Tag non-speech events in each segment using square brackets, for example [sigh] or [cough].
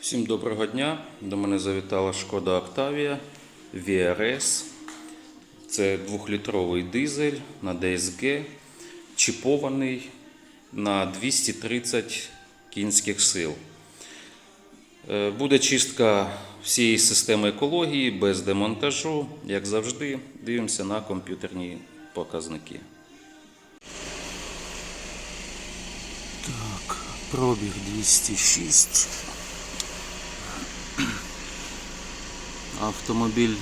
Всім доброго дня. До мене завітала шкода Octavia VRS. Це 2-літровий дизель на DSG, чіпований на 230 кінських сил. Е, Буде чистка всієї системи екології без демонтажу. Як завжди, дивимося на комп'ютерні показники. Так, пробіг 206. Автомобіль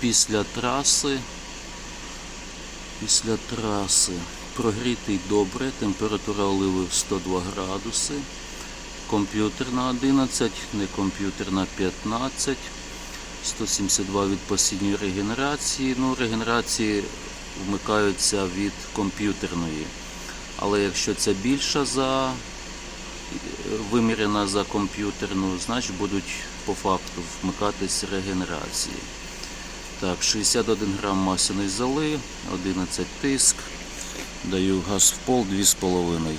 після траси. Після траси прогрітий добре, температура оливи 102 градуси. Комп'ютер на 11, не комп'ютер на 15. 172 від постійної регенерації. Ну, регенерації вмикаються від комп'ютерної. Але якщо це більша за вимірена за комп'ютерну, значить будуть по факту вмикатись регенерації. Так, 61 грам масляної золи, 11 тиск. Даю газ в пол 2,5.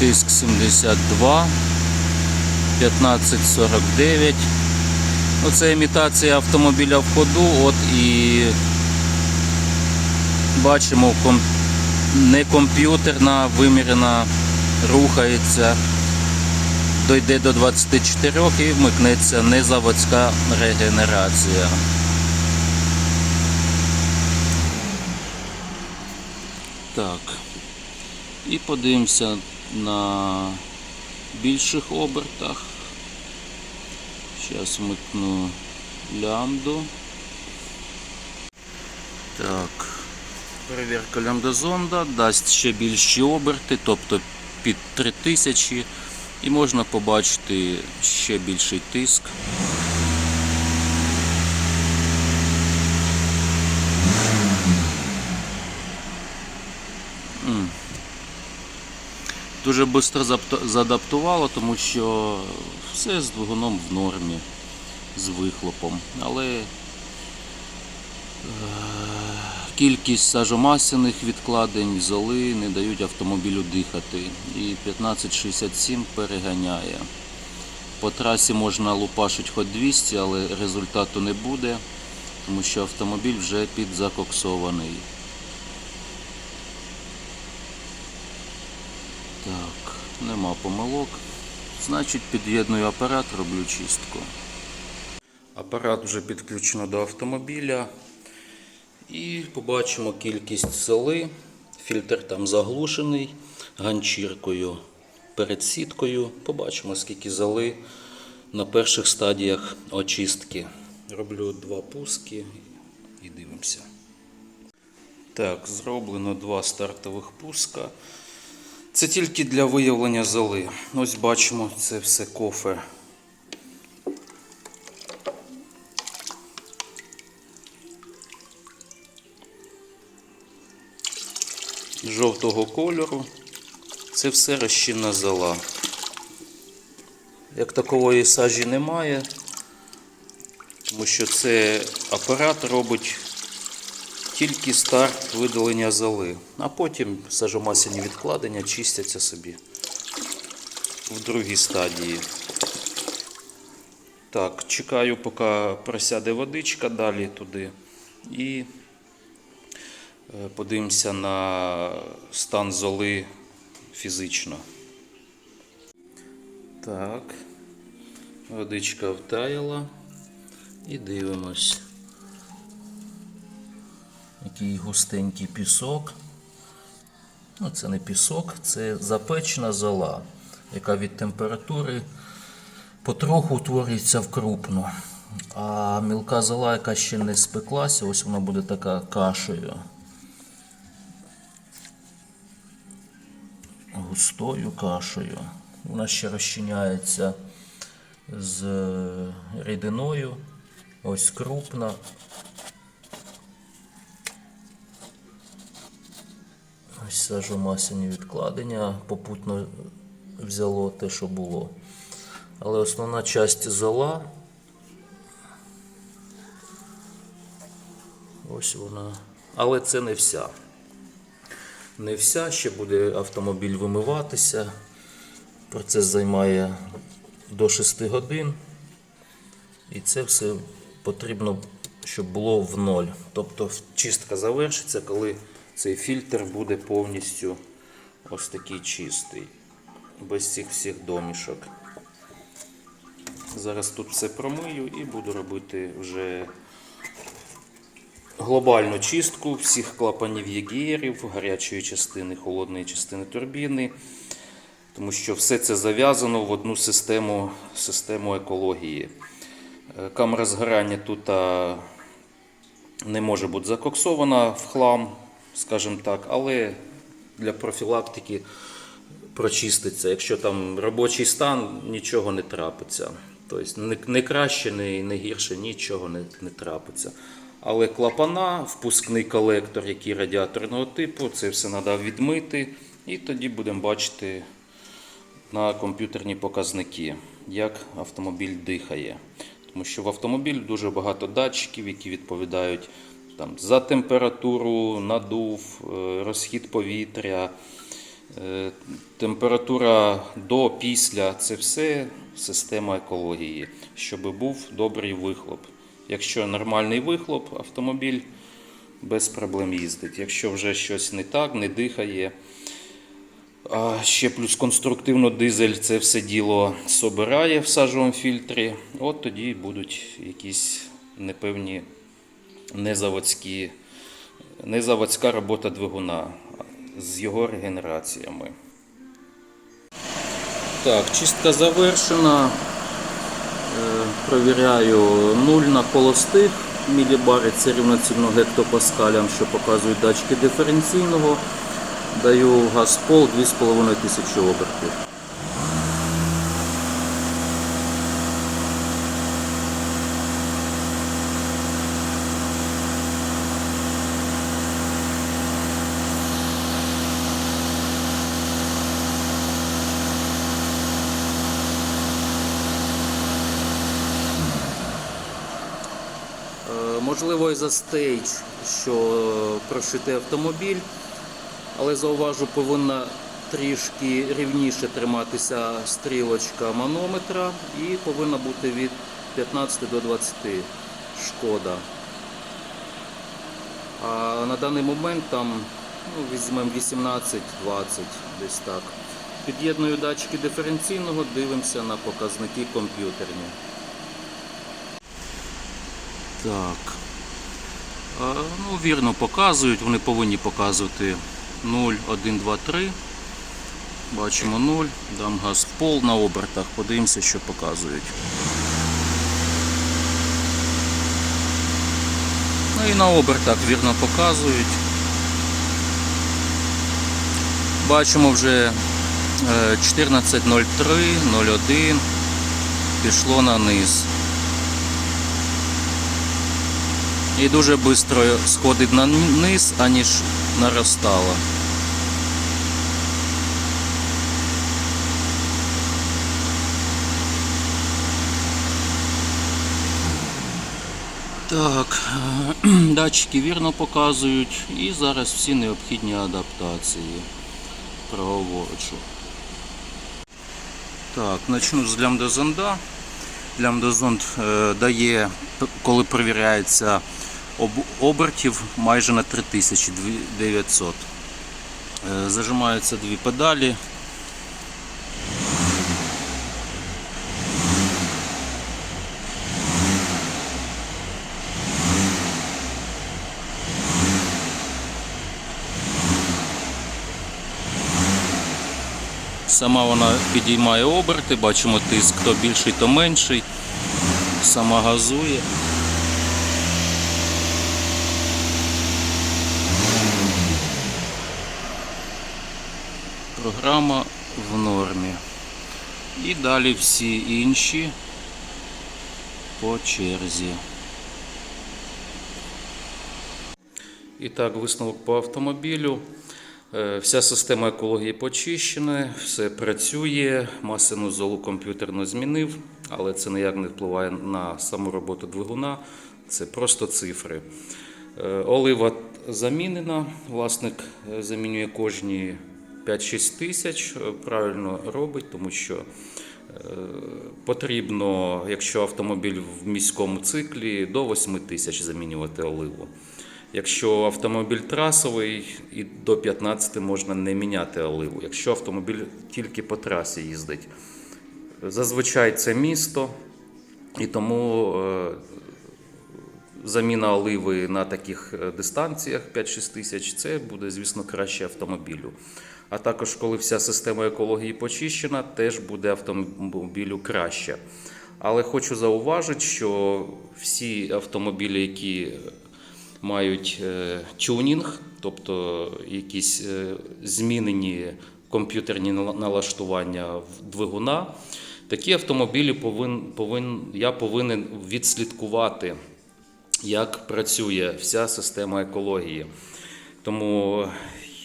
Тиск 72, 1549. Ну, це імітація автомобіля в ходу. От і бачимо, не комп'ютерна, вимірена, рухається, дойде до 24 і вмикнеться незаводська регенерація. Так. І подивимося на більших обертах. Зараз вмикну лямбду. Так. Перевірка лямбдозонда дасть ще більші оберти, тобто під 3000 і можна побачити ще більший тиск. Дуже швидко задаптувало, тому що все з двигуном в нормі, з вихлопом. Але е, кількість сажомасляних відкладень золи не дають автомобілю дихати. І 1567 переганяє. По трасі можна лупашити хоч 200, але результату не буде, тому що автомобіль вже підзакоксований. Так, нема помилок. Значить, під'єдную апарат, роблю чистку. Апарат вже підключено до автомобіля. І побачимо кількість соли. Фільтр там заглушений ганчіркою перед сіткою. Побачимо, скільки золи на перших стадіях очистки. Роблю два пуски і дивимося. Так, зроблено два стартових пуска. Це тільки для виявлення золи. Ось бачимо, це все кофе. Жовтого кольору. Це все розчинна зола. Як такової сажі немає, тому що це апарат робить тільки старт видалення золи, а потім сажомасляні відкладення чистяться собі в другій стадії. Так, чекаю, поки просяде водичка далі туди. І е, подивимося на стан золи фізично. Так, водичка втаяла. І дивимось. Який густенький пісок. Ну, це не пісок, це запечена зола, яка від температури потроху утворюється в крупну. А мілка зола, яка ще не спеклася, ось вона буде така кашею. Густою кашею. Вона ще розчиняється з рідиною. Ось крупна. Сажу відкладення, попутно взяло те, що було. Але основна часть зола. Ось вона. Але це не вся. Не вся, ще буде автомобіль вимиватися. Процес займає до 6 годин. І це все потрібно, щоб було в ноль. Тобто чистка завершиться, коли цей фільтр буде повністю ось такий чистий, без цих всіх домішок. Зараз тут все промию і буду робити вже глобальну чистку всіх клапанів єгерів, гарячої частини, холодної частини турбіни. Тому що все це зав'язано в одну систему, систему екології. Е, Камера згорання тут не може бути закоксована в хлам, скажімо так, але для профілактики прочиститься. Якщо там робочий стан, нічого не трапиться. Тобто не, краще, не, не гірше, нічого не, не трапиться. Але клапана, впускний колектор, який радіаторного типу, це все треба відмити, і тоді будемо бачити на комп'ютерні показники, як автомобіль дихає. Тому що в автомобіль дуже багато датчиків, які відповідають там, за температуру, надув, е, розхід повітря, е, температура до, після це все система екології, щоб був добрий вихлоп. Якщо нормальний вихлоп, автомобіль без проблем їздить. Якщо вже щось не так, не дихає, а ще плюс конструктивно дизель це все діло собирає в сажовому фільтрі. От тоді будуть якісь непевні незаводські, незаводська робота двигуна з його регенераціями. Так, чистка завершена. Е, Провіряю 0 на холостих. Мілібари це рівноцінно гектопаскалям, що показують датчики диференційного. Даю газ пол 2,5 тисячі обертів. Е, Можливо, і за стейдж, що прошитий автомобіль, але зауважу, повинна трішки рівніше триматися стрілочка манометра і повинна бути від 15 до 20 шкода. А на даний момент там ну, візьмемо 18-20 десь так. Під'єдную датчики диференційного, дивимося на показники комп'ютерні. Так. А, ну, вірно показують, вони повинні показувати 0, 1, 2, 3. Бачимо 0, дам газ пол на обертах, подивимося, що показують. Ну і на обертах вірно показують. Бачимо вже е, 14.03, 01 пішло на низ. І дуже швидко сходить на низ, аніж наростало. Так, [clears throat] датчики вірно показують і зараз всі необхідні адаптації проговорчу. Так, почну з лямбдозонда. Лямбдозонд е, дає, п- коли перевіряється об- обертів майже на 3900. Е, Зажимаються дві педалі. Сама вона підіймає оберти, бачимо тиск то більший, то менший. Сама газує. Програма в нормі. І далі всі інші по черзі. І так, висновок по автомобілю. Е, Вся система екології почищена, все працює, масляну золу комп'ютерно змінив, але це ніяк не впливає на саму роботу двигуна, це просто цифри. Е, Олива замінена. Власник е, замінює кожні 5-6 тисяч. Е, Правильно робить, тому що е, потрібно, якщо автомобіль в міському циклі, до 8 тисяч замінювати оливу. Якщо автомобіль трасовий, і до 15 можна не міняти оливу. Якщо автомобіль тільки по трасі їздить. Зазвичай це місто, і тому е, заміна оливи на таких е, дистанціях 5-6 тисяч це буде, звісно, краще автомобілю. А також, коли вся система екології почищена, теж буде автомобілю краще. Але хочу зауважити, що всі автомобілі, які мають е, тюнінг, тобто якісь е, змінені комп'ютерні налаштування двигуна, такі автомобілі повин, повин, я повинен відслідкувати як працює вся система екології. Тому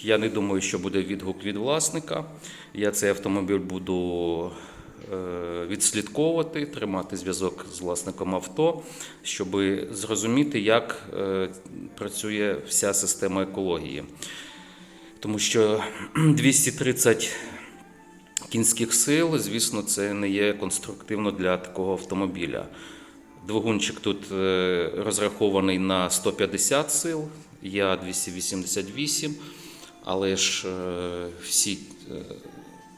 я не думаю, що буде відгук від власника. Я цей автомобіль буду е, відслідковувати, тримати зв'язок з власником авто, щоб зрозуміти, як е, працює вся система екології. Тому що 230 кінських сил, звісно, це не є конструктивно для такого автомобіля. Двигунчик тут е, розрахований на 150 сил, я 288, але ж е, всі е,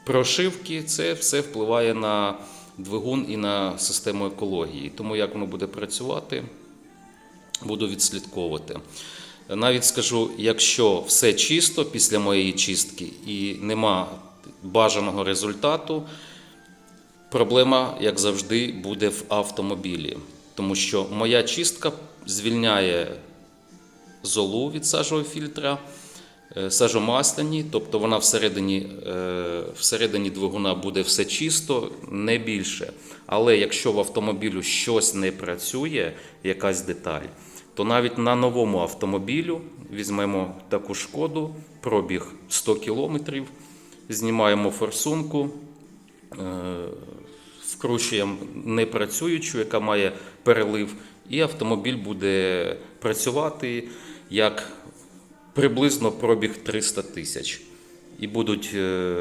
прошивки, це все впливає на двигун і на систему екології. Тому як воно буде працювати, буду відслідковувати. Навіть скажу, якщо все чисто після моєї чистки і нема бажаного результату, проблема, як завжди, буде в автомобілі. Тому що моя чистка звільняє золу від сажового фільтра, е, сажомасляні, тобто вона всередині, е, всередині двигуна буде все чисто, не більше. Але якщо в автомобілю щось не працює, якась деталь, то навіть на новому автомобілю візьмемо таку шкоду, пробіг 100 км, знімаємо форсунку, е, вкручуємо непрацюючу, яка має перелив, і автомобіль буде працювати як приблизно пробіг 300 тисяч. І будуть е,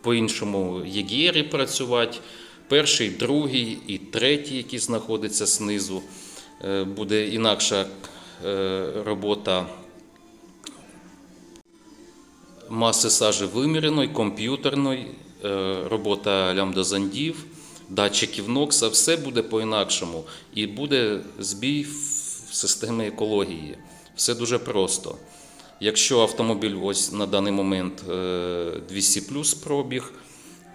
по-іншому єгєри працювати. Перший, другий і третій, які знаходяться знизу. Е, Буде інакша е, робота маси сажі виміреної, комп'ютерної, робота лямбдозондів, датчиків нокса, все буде по-інакшому. І буде збій в системі екології. Все дуже просто. Якщо автомобіль ось на даний момент е, 200 плюс пробіг,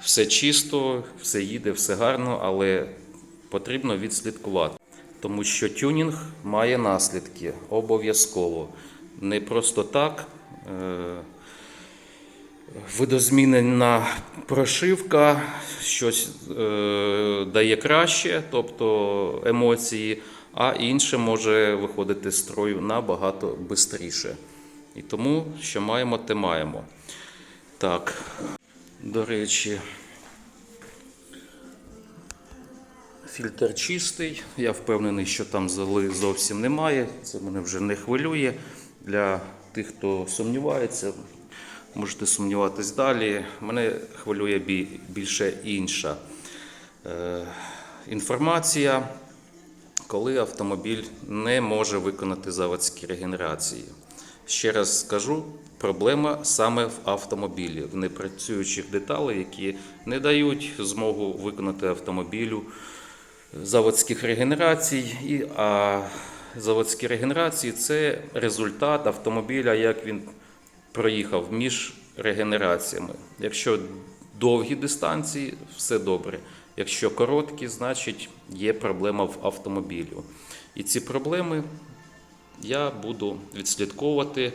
все чисто, все їде, все гарно, але потрібно відслідкувати. Тому що тюнінг має наслідки обов'язково. Не просто так. Видозмінена прошивка щось е, дає краще, тобто емоції, а інше може виходити з строю набагато швидше. І тому, що маємо, те маємо. Так, до речі, фільтр чистий. Я впевнений, що там золи зовсім немає. Це мене вже не хвилює. Для тих, хто сумнівається, можете сумніватись далі. Мене хвилює більше інша е, інформація, коли автомобіль не може виконати заводські регенерації. Ще раз скажу, проблема саме в автомобілі, в непрацюючих деталей, які не дають змогу виконати автомобілю заводських регенерацій. І, а заводські регенерації це результат автомобіля, як він проїхав між регенераціями. Якщо довгі дистанції, все добре. Якщо короткі, значить є проблема в автомобілю. І ці проблеми я буду відслідковувати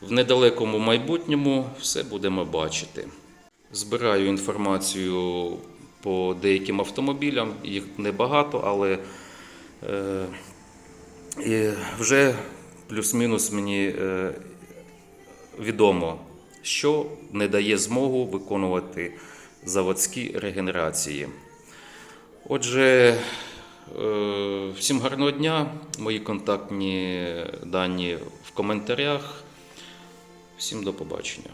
в недалекому майбутньому, все будемо бачити. Збираю інформацію по деяким автомобілям, їх небагато, але е, вже плюс-мінус мені е, відомо, що не дає змогу виконувати заводські регенерації. Отже, Е, Всім гарного дня. Мої контактні дані в коментарях. Всім до побачення.